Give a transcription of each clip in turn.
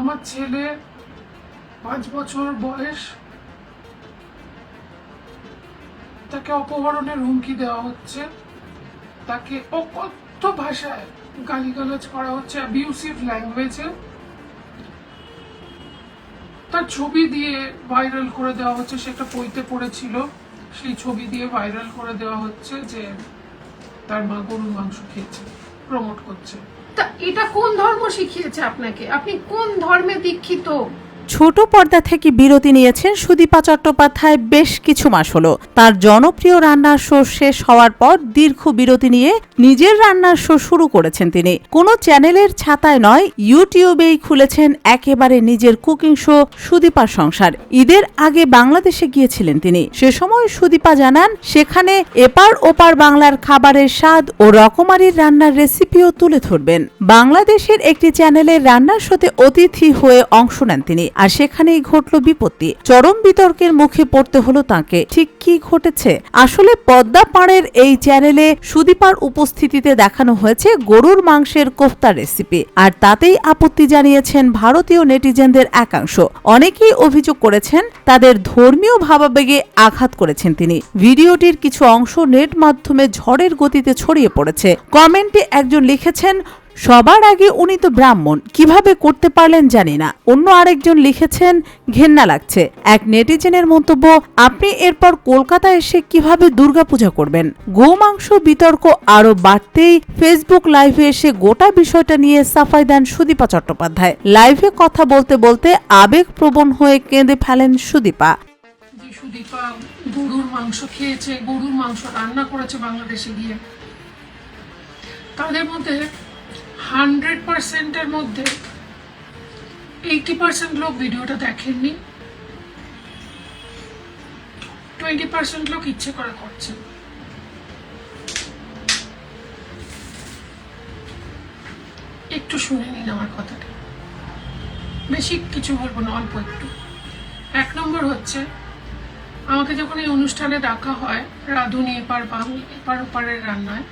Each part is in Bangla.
আমার ছেলে পাঁচ বছর বয়স, তাকে অপহরণের হুমকি দেওয়া হচ্ছে। তাকে অকথ্য ভাষায় গালিগালাজ করা হচ্ছে অ্যাবিউসিভ ল্যাঙ্গুয়েজে তার ছবি দিয়ে ভাইরাল করে দেওয়া হচ্ছে, সে একটা বইতে পড়েছিল। সেই ছবি দিয়ে ভাইরাল করে দেওয়া হচ্ছে যে তার মা গরুর মাংস খেয়েছে প্রমোট করছে। তা এটা কোন ধর্ম শিখিয়েছে আপনাকে? আপনি কোন ধর্মে দীক্ষিত? ছোট পর্দা থেকে বিরতি নিয়েছেন সুদীপা চট্টোপাধ্যায় বেশ কিছু মাস হলো। তার জনপ্রিয় রান্নার শো শেষ হওয়ার পর দীর্ঘ বিরতি নিয়ে নিজের রান্নার শো শুরু করেছেন তিনি। কোনো চ্যানেলের ছাতায় নয়, ইউটিউবেই খুলেছেন একেবারে নিজের কুকিং শো সুদীপার সংসার। ঈদের আগে বাংলাদেশে গিয়েছিলেন তিনি। সে সময় সুদীপা জানান, সেখানে এপার ওপার বাংলার খাবারের স্বাদ ও রকমারির রান্নার রেসিপিও তুলে ধরবেন। বাংলাদেশের একটি চ্যানেলের রান্নার শোতে অতিথি হয়ে অংশ নেন তিনি। আর সেখানেই ঘটল বিপত্তি। চরম বিতর্কের মুখে পড়তে হলো তাকে। ঠিক কি ঘটেছে? আসলে পদ্মা পাড়ের এই চ্যানেলে সুদীপার উপস্থিতিতে দেখানো হয়েছে গরুর মাংসের কোফতার রেসিপি। আর তাতেই আপত্তি জানিয়েছেন ভারতীয় নেটিজেনদের একাংশ। অনেকেই অভিযোগ করেছেন তাদের ধর্মীয় ভাবাবেগে আঘাত করেছেন তিনি। ভিডিওটির কিছু অংশ নেট মাধ্যমে ঝড়ের গতিতে ছড়িয়ে পড়েছে। কমেন্টে একজন লিখেছেন সবার আগে উনি তো ব্রাহ্মণ, কীভাবে করতে পারলেন জানি না। অন্য আরেকজন লিখেছেন, ঘেন্না লাগছে। এক নেটিজেনের মন্তব্য, আপনি এরপর কলকাতা এসে কীভাবে দুর্গাপূজা করবেন? গোমাংস বিতর্ক আরও বাড়তেই ফেসবুক লাইভে এসে গোটা বিষয়টা নিয়ে সাফাই দেন সুদীপা চট্টোপাধ্যায়। লাইভে কথা বলতে বলতে আবেগ প্রবণ হয়ে কেঁদে ফেলেন সুদীপা। সুদীপা গরুর মাংস খেয়েছে, গরুর মাংস রান্না করেছে বাংলাদেশে গিয়ে, তাদের মধ্যে হান্ড্রেড পার্সেন্টের মধ্যে এইটি পার্সেন্ট লোক ভিডিওটা দেখেননি। টোয়েন্টি পার্সেন্ট লোক ইচ্ছে করে করছে একটু শুনে নিন আমার কথাটা। বেশি কিছু বলব না, অল্প একটু। এক নম্বর হচ্ছে, আমাকে যখন এই অনুষ্ঠানে ডাকা হয়, রাঁধুনি এপার বাংলা এপার ওপারের রান্নায়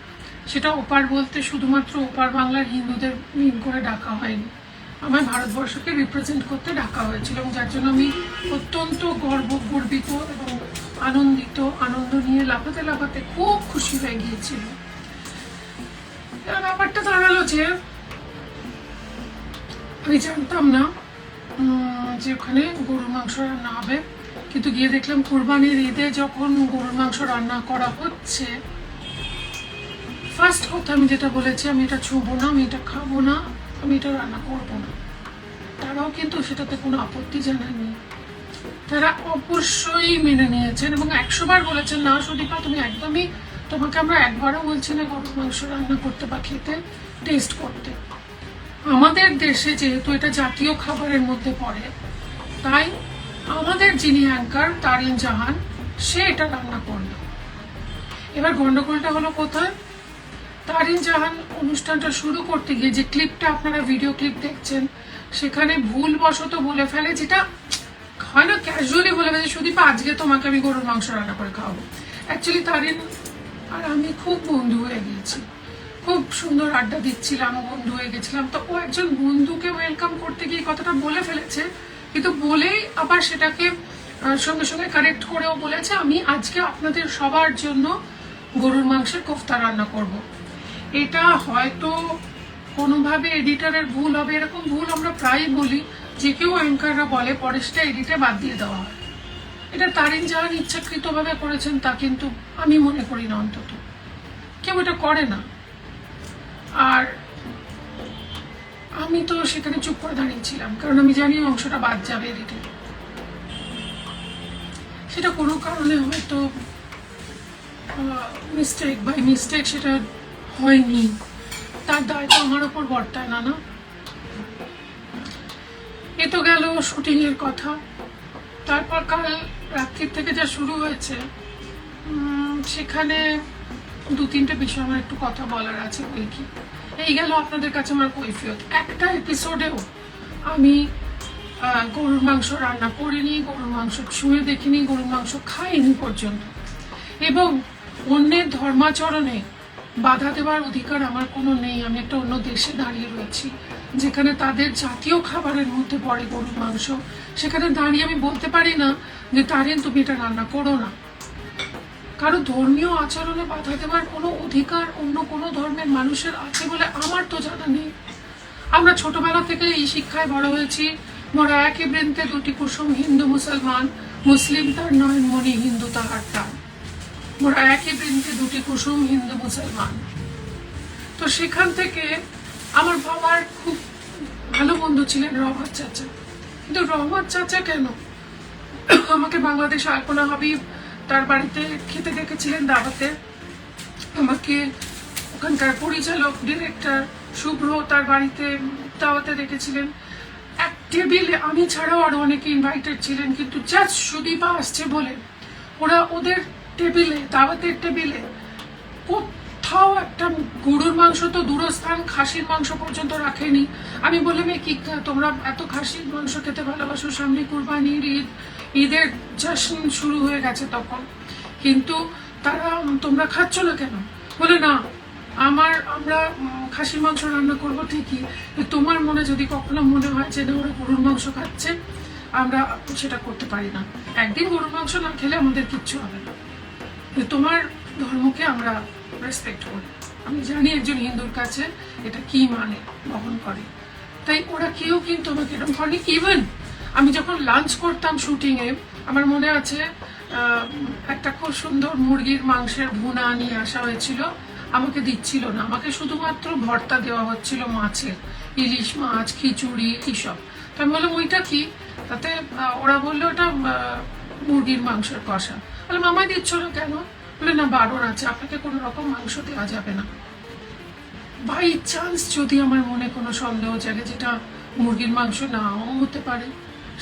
সেটা ওপার বলতে শুধুমাত্র ওপার বাংলার হিন্দুদের মিন করে ডাকা হয়নি। আমায় ভারতবর্ষকে রিপ্রেজেন্ট করতে ডাকা হয়েছিল এবং যার জন্য আমি অত্যন্ত গর্ব, গর্বিত এবং আনন্দিত, আনন্দ নিয়ে লাফাতে লাফাতে খুব খুশি হয়ে গিয়েছিল ব্যাপারটা দাঁড়াল যে, আমি জানতাম না যে ওখানে গরুর মাংস রান্না হবে। কিন্তু গিয়ে দেখলাম কোরবানির ঈদে যখন গরুর মাংস রান্না করা হচ্ছে ফার্স্ট কথা আমি যেটা বলেছি, আমি এটা ছুবো না, আমি এটা খাব না, আমি এটা রান্না করব না। তারাও কিন্তু সেটাতে কোনো আপত্তি জানায়নি। তারা অবশ্যই মেনে নিয়েছেন এবং একশো বার বলেছেন, না সুদীপা, তুমি একদমই, তোমাকে আমরা একবারও বলছি না গরুর মাংস রান্না করতে বা খেতে টেস্ট করতে। আমাদের দেশে যেহেতু এটা জাতীয় খাবারের মধ্যে পড়ে, তাই আমাদের যিনি অ্যাঙ্কার তারিন জাহান, সে এটা রান্না করল। এবার গন্ডগোলটা হলো কোথায়? তারিন জাহান অনুষ্ঠানটা শুরু করতে গিয়ে যে ক্লিপটা আপনারা ভিডিও ক্লিপ দেখছেন, সেখানে ভুলবশত বলে ফেলে যেটা হয় না ক্যাজুয়ালি বলে ফেলে সুদীপা, আজকে তোমাকে আমি গরুর মাংস রান্না করে খাওয়াবো। অ্যাকচুয়ালি তারিন আর আমি খুব বন্ধু হয়ে গিয়েছি। খুব সুন্দর আড্ডা দিচ্ছিলাম, বন্ধু হয়ে গেছিলাম। তো ও একজন বন্ধুকে ওয়েলকাম করতে গিয়ে কথাটা বলে ফেলেছে, কিন্তু বলেই আবার সেটাকে সঙ্গে সঙ্গে কারেক্ট করেও বলেছে, আমি আজকে আপনাদের সবার জন্য গরুর মাংসের কোফতা রান্না করব। এটা হয়তো কোনোভাবে এডিটারের ভুল হবে, এরকম ভুল আমরা প্রায়ই বলি। যে কেউ অ্যাঙ্কাররা বলে পরে সেটা এডিটে বাদ দিয়ে দেওয়া হয়। এটা তারিন জাহান ইচ্ছাকৃতভাবে করেছেন, তা কিন্তু আমি মনে করি না অন্তত। কেউ এটা করে না। আর আমি তো সেখানে চুপ করে দাঁড়িয়েছিলাম কারণ আমি জানি অংশটা বাদ যাবে এডিটে। সেটা কোনো কারণে হয়তো মিস্টেক বাই মিস্টেক সেটা হয়নি। তার দায় তো আমার ওপর বর্তায় না না এ তো গেল শুটিংয়ের কথা। তারপর কাল রাত্রির থেকে যা শুরু হয়েছে সেখানে দু তিনটে বিষয় আমার একটু কথা বলার আছে বই কি। এই গেল আপনাদের কাছে আমার কৈফিয়ত। একটা এপিসোডেও আমি গরুর মাংস রান্না করিনি, গরুর মাংস ছুঁয়ে দেখিনি, গরুর মাংস খাইনি পর্যন্ত। এবং অন্যের ধর্মাচরণে বাধা দেওয়ার অধিকার আমার কোনো নেই। আমি একটা অন্য দেশে দাঁড়িয়ে রয়েছি, যেখানে তাদের জাতীয় খাবারের মধ্যে পড়ে গরুর মাংস। সেখানে দাঁড়িয়ে আমি বলতে পারি না যে, তারিন, তুমি এটা রান্না করো না। কারও ধর্মীয় আচরণে বাধা দেওয়ার কোনো অধিকার অন্য কোনো ধর্মের মানুষের আছে বলে আমার তো জানা নেই। আমরা ছোটবেলা থেকে এই শিক্ষায় বড় হয়েছি, মোরা একই বৃন্তে দুটি কুসুম হিন্দু মুসলমান, মুসলিম তার নয়নমণি হিন্দু তাহার টান মোরা একই বৃন্তে দুটি কুসুম হিন্দু মুসলমান। তো সেখান থেকে আমার বাবার খুব ভালো বন্ধু ছিলেন রহমত চাচা। কিন্তু রহমত চাচা কেন? আমাকে বাংলাদেশ আলপনা হাবিব তার বাড়িতে খেতে দেখেছিলেন দাওয়াতে। আমাকে ওখানকার পরিচালক, ডিরেক্টর শুভ্র তার বাড়িতে দাওয়াতে দেখেছিলেন। এক টেবিলে আমি ছাড়াও আরও অনেকে ইনভাইটেড ছিলেন, কিন্তু জাস্ট সুদীপা আসছে বলে ওরা ওদের টেবিলে, দাওয়াতের টেবিলে। কোথাও একটা গরুর মাংস তো দূরস্থান, খাসির মাংস পর্যন্ত রাখেনি। আমি বললাম, "এ কি, তোমরা এত খাসির মাংস খেতে ভালোবাসো? সামনে কুরবানির ঈদ, ঈদের জশ্ন শুরু হয়ে গেছে তখন। কিন্তু তারা, তোমরা খাচ্ছ না কেন? বলে, না, আমার, আমরা খাসির মাংস রান্না করব ঠিকই। তোমার মনে যদি কখনো মনে হয় যে, না, ওরা গরুর মাংস খাচ্ছে, আমরা সেটা করতে পারি না। একদিন গরুর মাংস না খেলে আমাদের কিচ্ছু হবে না। যে তোমার ধর্মকে আমরা রেসপেক্ট করি। আমি জানি একজন হিন্দুর কাছে এটা কি মানে বহন করে। তাই ওরা কেউ কিন্তু আমাকে এরকম করেনি ইভেন আমি যখন লাঞ্চ করতাম শুটিংয়ে আমার মনে আছে একটা খুব সুন্দর মুরগির মাংসের ভুনা নিয়ে আসা হয়েছিল। আমাকে দিচ্ছিল না। আমাকে শুধুমাত্র ভর্তা দেওয়া হচ্ছিল মাছের। ইলিশ মাছ, খিচুড়ি, এইসব। তো আমি বললাম, ওইটা কি? তাতে ওরা বলল, ওটা মুরগির মাংসের কষা। বললাম আমায় দিচ্ছ না কেন? বলে, না, বারণ আছে। আপনাকে কোনো রকম মাংস দেওয়া যাবে না। বাই চান্স যদি আমার মনে কোনো সন্দেহ জাগে যেটা মুরগির মাংস নাও হতে পারে,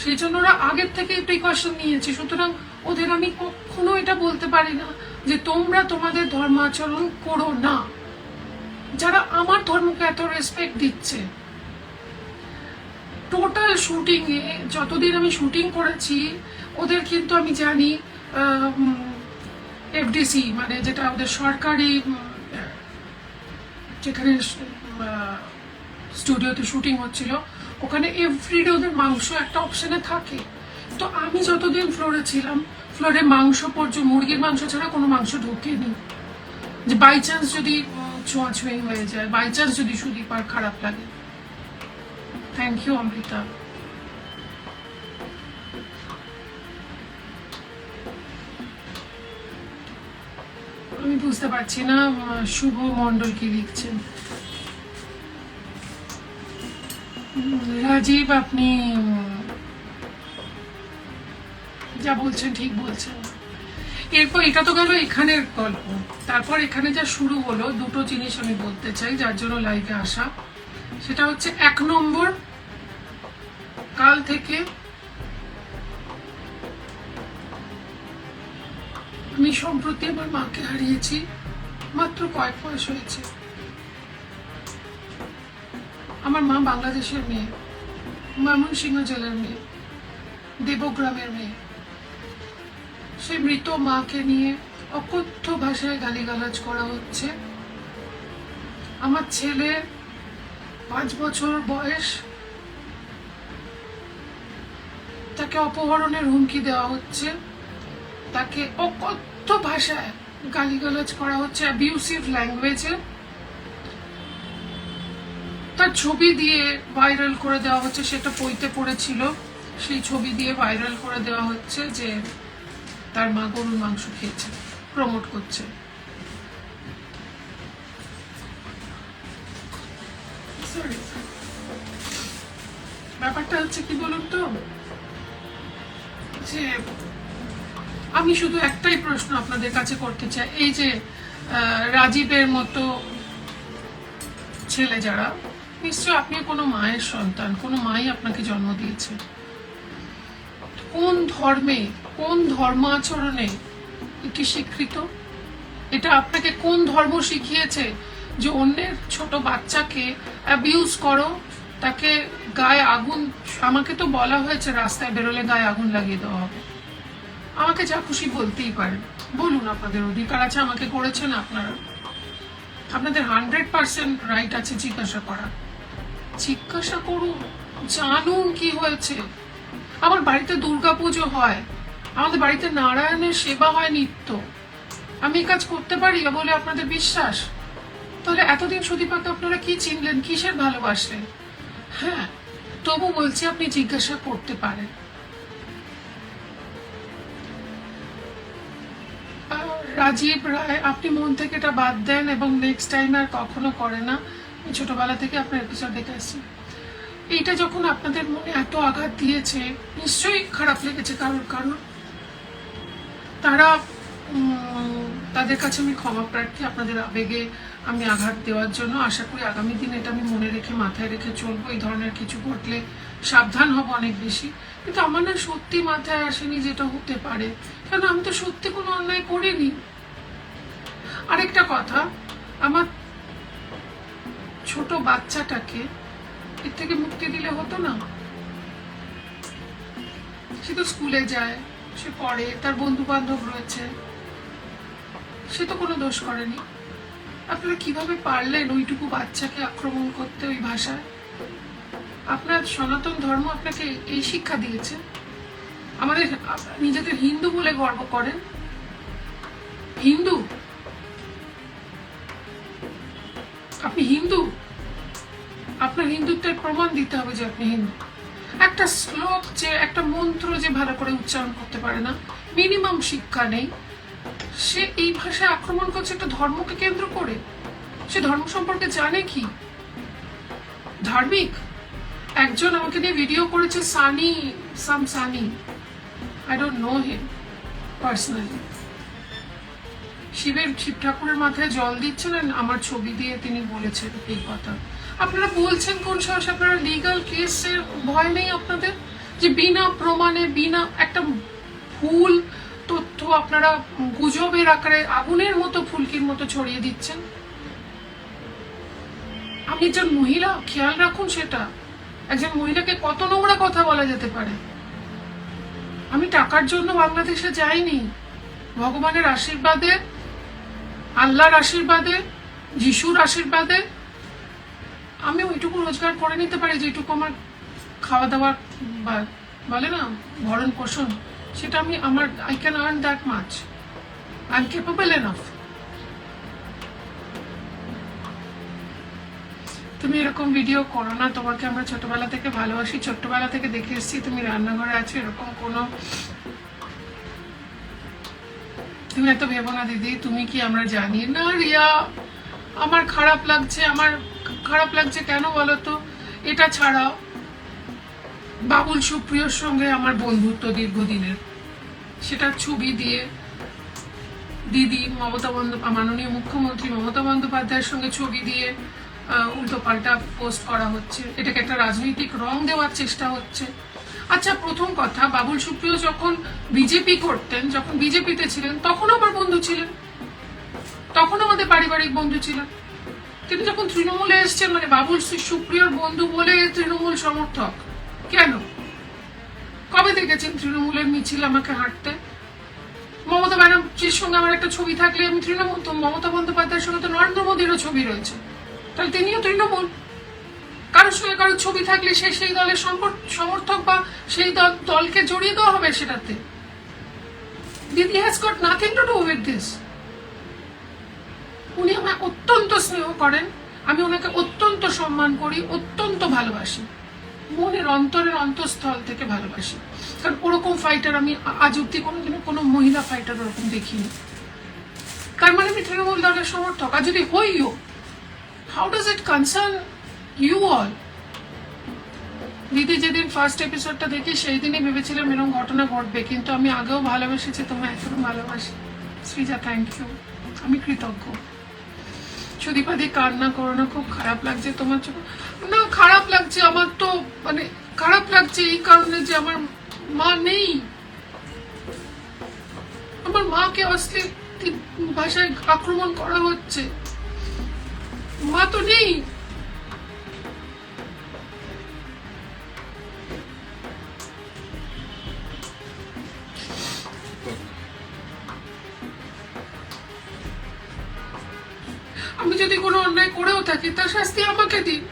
সেই জন্য ওরা আগের থেকে প্রিকশন নিয়েছে। সুতরাং ওদের আমি কখনো এটা বলতে পারি না যে তোমরা তোমাদের ধর্মাচরণ করো না। যারা আমার ধর্মকে এত রেসপেক্ট দিচ্ছে। টোটাল শুটিং এ যতদিন আমি শুটিং করেছি, ওদের কিন্তু আমি জানি এফডিসি মানে যেটা আমাদের সরকারি যেখানে স্টুডিওতে শুটিং হচ্ছিল, ওখানে এভরিডে ওদের মাংস একটা অপশনে থাকে। তো আমি যতদিন ফ্লোরে ছিলাম ফ্লোরে মাংস পর্যন্ত মুরগির মাংস ছাড়া কোনো মাংস ঢোকেনি। যে বাই চান্স যদি ছোঁয়াছুঁয়ি হয়ে যায় বাই চান্স যদি সুদীপার খারাপ লাগে। Thank you Amrita. আমি বুঝতে পারছি না শুভ মন্ডল কি লিখছেন? রাজীব, আপনি যা বলছেন ঠিক বলছেন। এরপর এটা তো গেল এখানের গল্প। তারপর এখানে যা শুরু হলো, দুটো জিনিস আমি বলতে চাই, যার জন্য লাইভে আসা। সেটা হচ্ছে এক নম্বর, কাল থেকে আমি সম্প্রতি আমার মাকে হারিয়েছি, মাত্র কয়েক মাস হয়েছে। আমার মা বাংলাদেশের মেয়ে, ময়মনসিংহ জেলার মেয়ে, দেবগ্রামের মেয়ে। সেই মৃত মাকে নিয়ে অকথ্য ভাষায় গালিগালাজ করা হচ্ছে। আমার ছেলে পাঁচ বছর বয়স। তাকে অপহরণের হুমকি দেওয়া হচ্ছে। তাকে অকথ্য ভাষায় গালিগালাজ করা হচ্ছে অ্যাবিউসিভ ল্যাঙ্গুয়েজে তার ছবি দিয়ে ভাইরাল করে দেওয়া হচ্ছে, সেটা পইতে পড়েছিল। সেই ছবি দিয়ে ভাইরাল করে দেওয়া হচ্ছে যে তার মা গরুর মাংস খেয়েছে প্রমোট করছে. ব্যাপারটা হচ্ছে কি বলুন তো? যে আমি শুধু একটাই প্রশ্ন আপনাদের কাছে করতে চাই। এই যে রাজীবের মতো ছেলে যারা নিশ্চয় আপনি কোনো মায়ের সন্তান, কোনো মাই আপনাকে জন্ম দিয়েছে। কোন ধর্মে, কোন ধর্ম আচরণে এটি স্বীকৃত? এটা আপনাকে কোন ধর্ম শিখিয়েছে যে অন্যের ছোট বাচ্চাকে অ্যাবিউজ করো, তাকে গায়ে আগুন, আমাকে তো বলা হয়েছে রাস্তায় বেরোলে গায়ে আগুন লাগিয়ে দেওয়া হবে। আমাকে যা খুশি বলতেই পারেন। বলুন আপনাদের অধিকার আছে, আমাকে করেছেন আপনারা। আপনাদের হান্ড্রেড পার্সেন্ট রাইট আছে জিজ্ঞাসা করা জিজ্ঞাসা করুন, জানুন কি হয়েছে। আমার বাড়িতে দুর্গা পুজো হয়। আমাদের বাড়িতে নারায়ণের সেবা হয় নিত্য। আমি কাজ করতে পারি বলে আপনাদের বিশ্বাস? তাহলে এতদিন সুদীপাকে আপনারা কি চিনলেন, কিসের ভালোবাসলেন? হ্যাঁ তবু বলছি আপনি জিজ্ঞাসা করতে পারেন। আহ, রাজীব রায় আপনি মন থেকে এটা বাদ দেন এবং নেক্সট টাইম আর কখনো করে না। ছোটবেলা থেকে আপনার এপিসোড দেখে আসছি। এইটা যখন আপনাদের মনে এত আঘাত দিয়েছে নিশ্চয়ই খারাপ লেগেছে কারোর কারণ তারা তাদের কাছে আমি ক্ষমা প্রার্থী আপনাদের আবেগে আমি আঘাত দেওয়ার জন্য আশা করি আগামী দিন এটা আমি মনে রেখে মাথায় রেখে চলবো। এই ধরনের কিছু ঘটলে সাবধান হব অনেক বেশি। কিন্তু আমার না সত্যি মাথায় আসেনি যেটা হতে পারে। কেন? আমি তো সত্যি কোনো অন্যায় করিনি। আরেকটা কথা, আমার ছোট বাচ্চাটাকে এর থেকে মুক্তি দিলে হতো না? সে তো স্কুলে যায়, সে পড়ে, তার বন্ধু বান্ধব রয়েছে, সে তো কোনো দোষ করেনি। আপনারা কীভাবে পারলেন ওইটুকু বাচ্চাকে আক্রমণ করতে ওই ভাষায়? আপনার সনাতন ধর্ম আপনাকে এই শিক্ষা দিয়েছে? আমাদের নিজেদের হিন্দু বলে গর্ব করেন? হিন্দু? আপনি হিন্দু? আপনার হিন্দুত্বের প্রমাণ দিতে হবে যে আপনি হিন্দু। একটা শ্লোক যে, একটা মন্ত্র যে ভালো করে উচ্চারণ করতে পারে না মিনিমাম শিক্ষা নেই। সে এই ভাষায় আক্রমণ করছে একটা ধর্মকে কেন্দ্র করে? সে ধর্ম সম্পর্কে জানে কি? ধার্মিক? একজন আমাকে নিয়ে ভিডিও করেছে Sunny Sam Sunny. I don't know him personally শিবের শিব ঠাকুরের মাথায় জল দিচ্ছেন আমার ছবি দিয়ে তিনি বলেছেন এই কথা। আপনারা বলছেন কোন সাহস আপনারা লিগাল কেসের ভয় নেই আপনাদের? যে বিনা প্রমাণে, বিনা একটা ভুল তথ্য আপনারা গুজবের আকারে আগুনের মতো, ফুলকির মতো ছড়িয়ে দিচ্ছেন? আপনি একজন মহিলা, খেয়াল রাখুন সেটা। একজন মহিলাকে কত নোংরা কথা বলা যেতে পারে? আমি টাকার জন্য বাংলাদেশে যাইনি। ভগবানের আশীর্বাদে আল্লাহর আশীর্বাদে, যিশুর আশীর্বাদে। আমি ওইটুকু রোজগার করে নিতে পারি, যেটুকু আমার খাওয়া দাওয়া বা বলে না ভরণ পোষণ সেটা আমি আমার I can earn that much I am capable enough তুমি এরকম ভিডিও করো না, তোমাকে আমরা ছোটবেলা থেকে ভালোবাসি, ছোট্টবেলা থেকে দেখে এসেছি, তুমি রান্নাঘরে আছো, এরকম কোনো তুমি এত ভেবো না, দিদি। তুমি কি আমরা জানি? না রিয়া, আমার খারাপ লাগছে, আমার খারাপ লাগছে কেন বলো তো এটা ছাড়াও, বাবুল সুপ্রিয়র সঙ্গে আমার বন্ধুত্ব দীর্ঘদিনের। সেটা ছবি দিয়ে দিদি মমতা বন্দ্যোপাধ্যায় মাননীয় মুখ্যমন্ত্রী মমতা বন্দ্যোপাধ্যায়ের সঙ্গে ছবি দিয়ে উল্টো পাল্টা পোস্ট করা হচ্ছে। এটাকে একটা রাজনৈতিক রং দেওয়ার চেষ্টা হচ্ছে। আচ্ছা প্রথম কথা, বাবুল সুপ্রিয় যখন বিজেপি করতেন, যখন বিজেপিতে ছিলেন, তখন আমার বন্ধু ছিলেন। তখন আমাদের পারিবারিক বন্ধু ছিলেন। তিনি যখন তৃণমূলে এসছেন মানে বাবুল সুপ্রিয়র বন্ধু বলে তৃণমূল সমর্থক, কেন? কবে দেখেছেন তৃণমূলের মিছিল আমাকে হাঁটতে? মমতা ব্যানার্জির সঙ্গে আমার একটা ছবি থাকলে আমি তৃণমূল তো মমতা বন্দ্যোপাধ্যায়ের সঙ্গে তো নরেন্দ্র মোদীরও ছবি রয়েছে। তাহলে তিনিও তৃণমূল। কারোর সঙ্গে কারোর ছবি থাকলে সে সেই দলের সমর্থক বা সেই দল, দলকে জড়িয়ে দেওয়া হবে সেটাতে। দিদি has got nothing to do with this উনি আমায় অত্যন্ত স্নেহ করেন, আমি ওনাকে অত্যন্ত সম্মান করি, অত্যন্ত ভালোবাসি। মনের অন্তরের অন্তঃস্থল থেকে ভালোবাসি। কারণ ওরকম ফাইটার আমি আজ অব্দি কোনোদিনও কোনো মহিলা ফাইটার ওরকম দেখিনি। তার মানে আমি তৃণমূল দলের সমর্থক। আর যদি হইও how does it concern you all দিদি যেদিন ফার্স্ট এপিসোডটা দেখি সেই দিনই ভেবেছিলাম এরকম ঘটনা ঘটবে, কিন্তু আমি আগেও ভালোবেসেছি, তোমায় এখনও ভালোবাসি। শ্রীজা থ্যাংক ইউ আমি কৃতজ্ঞ। সুদীপাদি, কান্না করো না, খুব খারাপ লাগছে তোমার চোখ না, খারাপ লাগছে, আমার তো মানে খারাপ লাগছে এই কারণে যে আমার মা নেই। আমার মাকে অশ্লীল ভাষায় আক্রমণ করা হচ্ছে। মা তো নেই। তার শাস্তি আমাকে দিন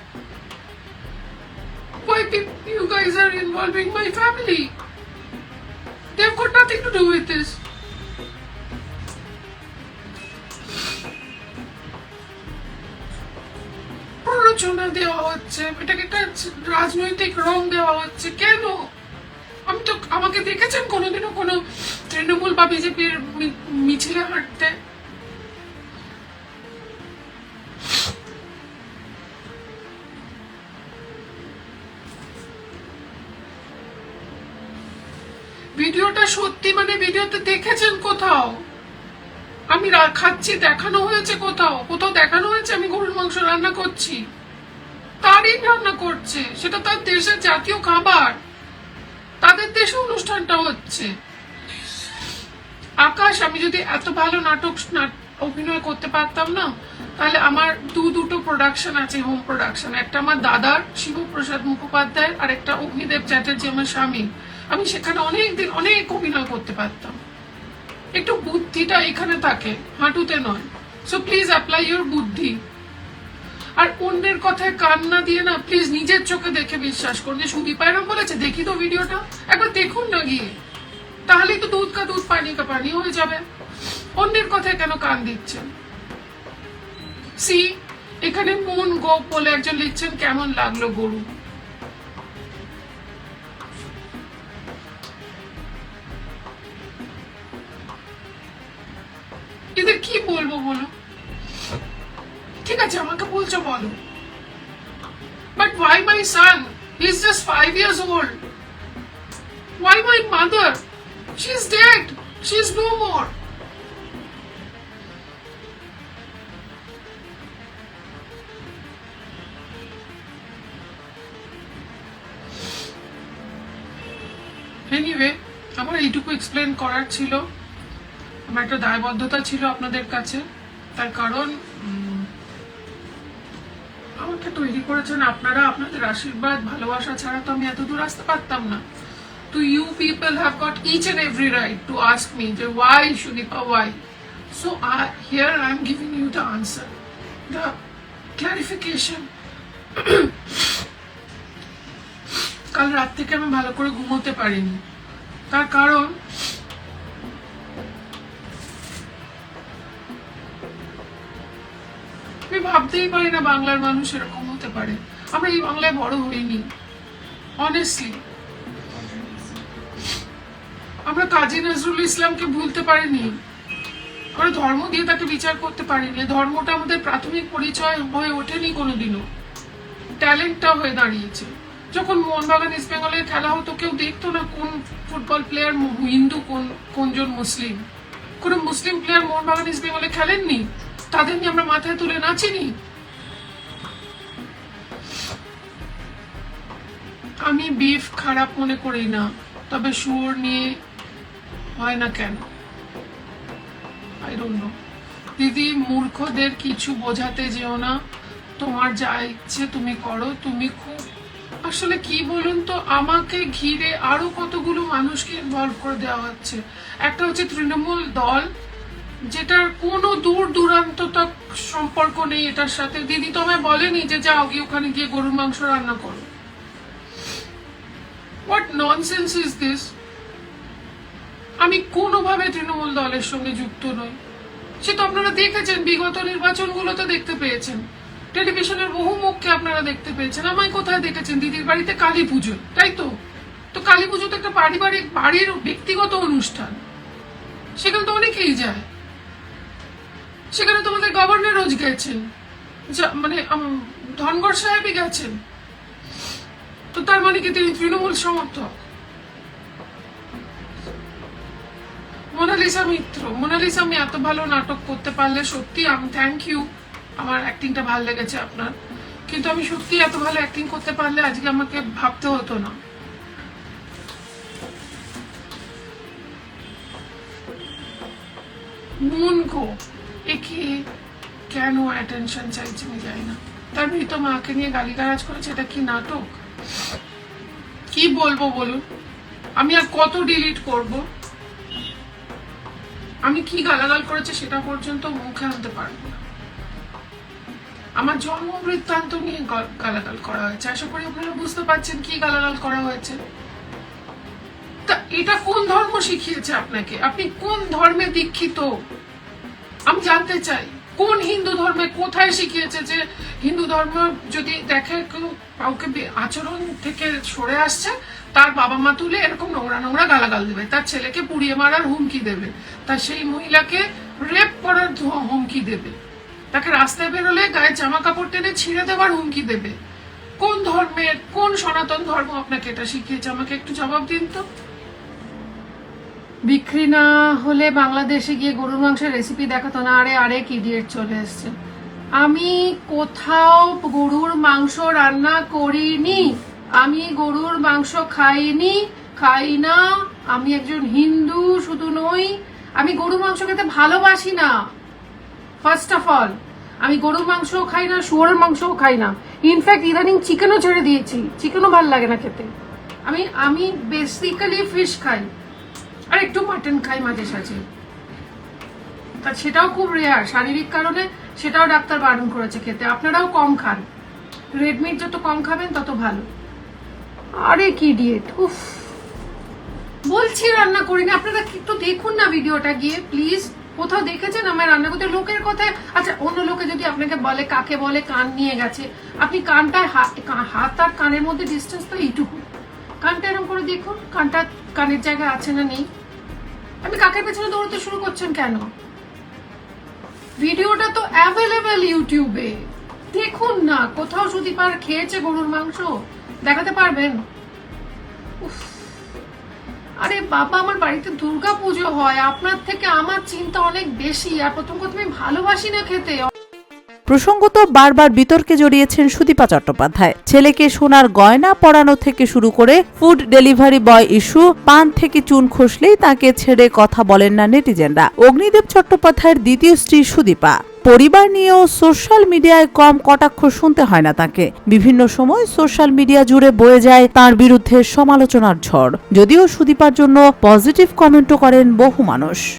guys are involving my family. They've got nothing to do with this. প্ররোচনা দেওয়া হচ্ছে, এটাকে একটা রাজনৈতিক রং দেওয়া হচ্ছে কেন আমি তো, আমাকে দেখেছেন কোনোদিনও কোনো তৃণমূল বা বিজেপির মিছিলে হাঁটতে ভিডিওটা সত্যি মানে ভিডিওতে দেখেছেন কোথাও? আমি খাচ্ছি, দেখানো হয়েছে কোথাও? কোথাও দেখানো হয়েছে? আমি গরুর মাংস রান্না করছি। তারই রান্না করছে। সেটা তার দেশের জাতীয় খাবার। তাদের দেশে অনুষ্ঠানটা হচ্ছে। আকাশ, আমি যদি এত ভালো নাটক, নাট- অভিনয় করতে পারতাম না, তাহলে আমার দু দুটো প্রোডাকশন আছে হোম প্রোডাকশন একটা আমার দাদার, শিবপ্রসাদ মুখোপাধ্যায় আর একটা অগ্নিদেব চ্যাটার্জি, আমার স্বামী আমি সেখানে অনেক দিন অনেক অভিনয় করতে পারতাম। একটু বুদ্ধিটা এখানে থাকে, হাঁটুতে নয়। সো প্লিজ অ্যাপ্লাই ইউর বুদ্ধি। আর অন্যের কথায় কান না দিয়ে না প্লিজ নিজের চোখে দেখে বিশ্বাস করুন। যে সুদীপ এরম বলেছে, দেখি তো ভিডিওটা, একবার দেখুন না গিয়ে। তাহলেই তো দুধ কা দুধ, পানি কা পানি হয়ে যাবে। অন্যের কথায় কেন কান দিচ্ছেন? সি এখানে মন গোপ বলে একজন লিখছেন, কেমন লাগল গরু? এদের কি বলব বলো? ঠিক আছে, আমাকে বলছো বলো। But why my son is just five years old why my mother she is dead she is no more anyway আমার এইটুকু এক্সপ্লেন করার ছিল। আমার একটা দায়বদ্ধতা ছিল আপনাদের কাছে। তার কারণ আমাকে তৈরি করেছেন আপনারা। আপনাদের আশীর্বাদ, ভালোবাসা ছাড়া তো আমি এত দূর আসতে পারতাম না। তো you people have got each and every right to ask me যে why Sudipa why so here I am giving you the answer the clarification কাল রাত থেকে আমি ভালো করে ঘুমোতে পারিনি। তার কারণ ভাবতেই পারি না বাংলার মানুষ এরকম হতে পারে। আমরা এই বাংলায় বড় হইনি। অনেস্টলি আমরা কাজী নজরুল ইসলামকে ভুলতে পারিনি। আমরা ধর্ম দিয়ে তাকে বিচার করতে পারিনি। ধর্মটা আমাদের প্রাথমিক পরিচয় হয়ে ওঠেনি কোনোদিনও। ট্যালেন্টটা হয়ে দাঁড়িয়েছে। যখন মোহনবাগান ইস্ট বেঙ্গলের খেলা হতো, কেউ দেখতো না কোন ফুটবল প্লেয়ার হিন্দু, কোন, কোনজন মুসলিম কোনো মুসলিম প্লেয়ার মোহনবাগান ইস্ট বেঙ্গলে খেলেননি? তাদের নিয়ে আমরা মাথায় তুলে নাচিনি আমি বিফ খারাপ মনে করি না, তবে শুয়োর নিয়ে হয় না কেন? আই দিদি, মূর্খদের কিছু বোঝাতে যেও না। তোমার যা ইচ্ছে তুমি করো, তুমি খুব আসলে কি বলুন তো, আমাকে ঘিরে আরও কতগুলো মানুষকে ইনভলভ করে দেওয়া হচ্ছে? একটা হচ্ছে তৃণমূল দল যেটার কোনো দূর দূরান্ত সম্পর্ক নেই এটার সাথে। দিদি তো আমায় বলেনি যে যাও গিয়ে ওখানে গিয়ে গরুর মাংস রান্না করো। হোয়াট ননসেন্স ইজ দিস আমি কোনোভাবে তৃণমূল দলের সঙ্গে যুক্ত নই। সে তো আপনারা দেখেছেন, বিগত নির্বাচনগুলোতে দেখতে পেয়েছেন। টেলিভিশনের বহু মুখকে আপনারা দেখতে পেয়েছেন। আমায় কোথায় দেখেছেন? দিদির বাড়িতে কালী পুজো, তাই তো? তো কালী পুজো তো একটা পারিবারিক, বাড়ির ব্যক্তিগত অনুষ্ঠান। সেখানে তো অনেকেই যায়। সেখানে তোমাদের গভর্নর রোজ গেছেন মানে ধনগড় সাহেবই গেছেন। তো তার মানে কি তিনি তৃণমূল সমর্থক? মোনালিসা মিত্র। মোনালিসা, আমি এত ভালো নাটক করতে পারলে সত্যি আমি থ্যাংক ইউ আমার অ্যাক্টিংটা ভালো লেগেছে আপনার। কিন্তু আমি সত্যি এত ভালো অ্যাক্টিং করতে পারলে আজকে আমাকে ভাবতে হতো না। মন গো একে কেন অ্যাটেনশন চাইছে আমি জানি না। তার মৃত মাকে নিয়ে গালিগালাজ করেছে, এটা কি নাটক? কি বলব বলুন? আমি আর কত ডিলিট করব? আমি কি গালাগাল করেছে সেটা পর্যন্ত মুখে আনতে পারব না। আমার জন্ম বৃত্তান্ত নিয়ে গালাগাল করা হয়েছে। আশা করি আপনারা বুঝতে পারছেন কি গালাগাল করা হয়েছে। তা এটা কোন ধর্ম শিখিয়েছে আপনাকে? আপনি কোন ধর্মে দীক্ষিত? আমি জানতে চাই, কোন হিন্দু ধর্মে কোথায় শিখিয়েছে যে হিন্দু ধর্ম যদি দেখে কেউ কাউকে আচরণ থেকে সরে আসছে, তার বাবা মা তুলে এরকম নোংরা নোংরা গালাগাল দেবে, তার ছেলেকে পুড়িয়ে মারার হুমকি দেবে, তার সেই মহিলাকে রেপ করার হুমকি দেবে, তাকে রাস্তায় বেরোলে গায়ে জামা কাপড় টেনে ছিঁড়ে দেওয়ার হুমকি দেবে। কোন ধর্মের, কোন সনাতন ধর্ম আপনাকে এটা শিখিয়েছে? আমাকে একটু জবাব দিন তো। বিক্রি না হলে বাংলাদেশে গিয়ে গরুর মাংসের রেসিপি দেখাতো না, আরে আরেক ইডিয়েট চলে এসছে। আমি কোথাও গরুর মাংস রান্না করিনি, আমি গরুর মাংস খাইনি, খাই না, আমি একজন হিন্দু শুধু নই, আমি গরুর মাংস খেতে ভালোবাসি না। ফার্স্ট অফ অল আমি গরুর মাংসও খাই না, শুয়োরের মাংসও খাই না। ইনফ্যাক্ট ইদানিং চিকেনও ছেড়ে দিয়েছি। চিকেনও ভালো লাগে না খেতে। আমি আমি বেসিক্যালি ফিশ খাই। আর একটু মাটন খাই মাঝে সাঝে। তা সেটাও খুব রেয়ার শারীরিক কারণে সেটাও ডাক্তার বারণ করেছে খেতে। আপনারাও কম খান। রেড মিট যত কম খাবেন, তত ভালো। আরে কি ডিয়েট উফ। বলছি রান্না করি না। আপনারা একটু দেখুন না ভিডিওটা গিয়ে প্লিজ কোথাও দেখেছেন আমার রান্না করতে লোকের কথায় আচ্ছা অন্য লোকে যদি আপনাকে বলে, কাকে বলে, কান নিয়ে গেছে। আপনি কানটা হা- কা- হাত আর কানের মধ্যে ডিস্টেন্স তো এইটুকু কানটা এরকম করে দেখুন, কানটা কানের জায়গায় আছে না নেই। আপনি কাকের পেছনে দৌড়তে শুরু করছেন কেন? ভিডিওটা তো অ্যাভেলেবেল ইউটিউবে দেখুন না, কোথাও সুদীপার খেয়েছে গরুর মাংস, দেখাতে পারবেন। আরে বাবা, আমার বাড়িতে দুর্গা পুজো হয়, আপনার থেকে আমার চিন্তা অনেক বেশি, আর প্রথম কথা আমি ভালোবাসি না খেতে। প্রসঙ্গত বারবার বিতর্কে জড়িয়েছেন সুদীপা চট্টোপাধ্যায়। ছেলেকে সোনার গয়না পরানো থেকে শুরু করে ফুড ডেলিভারি বয় ইস্যু, পান থেকে চুন খসলেই তাকে ছেড়ে কথা বলেন না নেটিজেনরা। অগ্নিদেব চট্টোপাধ্যায়ের দ্বিতীয় স্ত্রী সুদীপা। পরিবার নিয়েও সোশ্যাল মিডিয়ায় কম কটাক্ষ শুনতে হয় না তাকে। বিভিন্ন সময় সোশ্যাল মিডিয়া জুড়ে বয়ে যায় তার বিরুদ্ধে সমালোচনার ঝড়। যদিও সুদীপার জন্য পজিটিভ কমেন্টও করেন বহু মানুষ।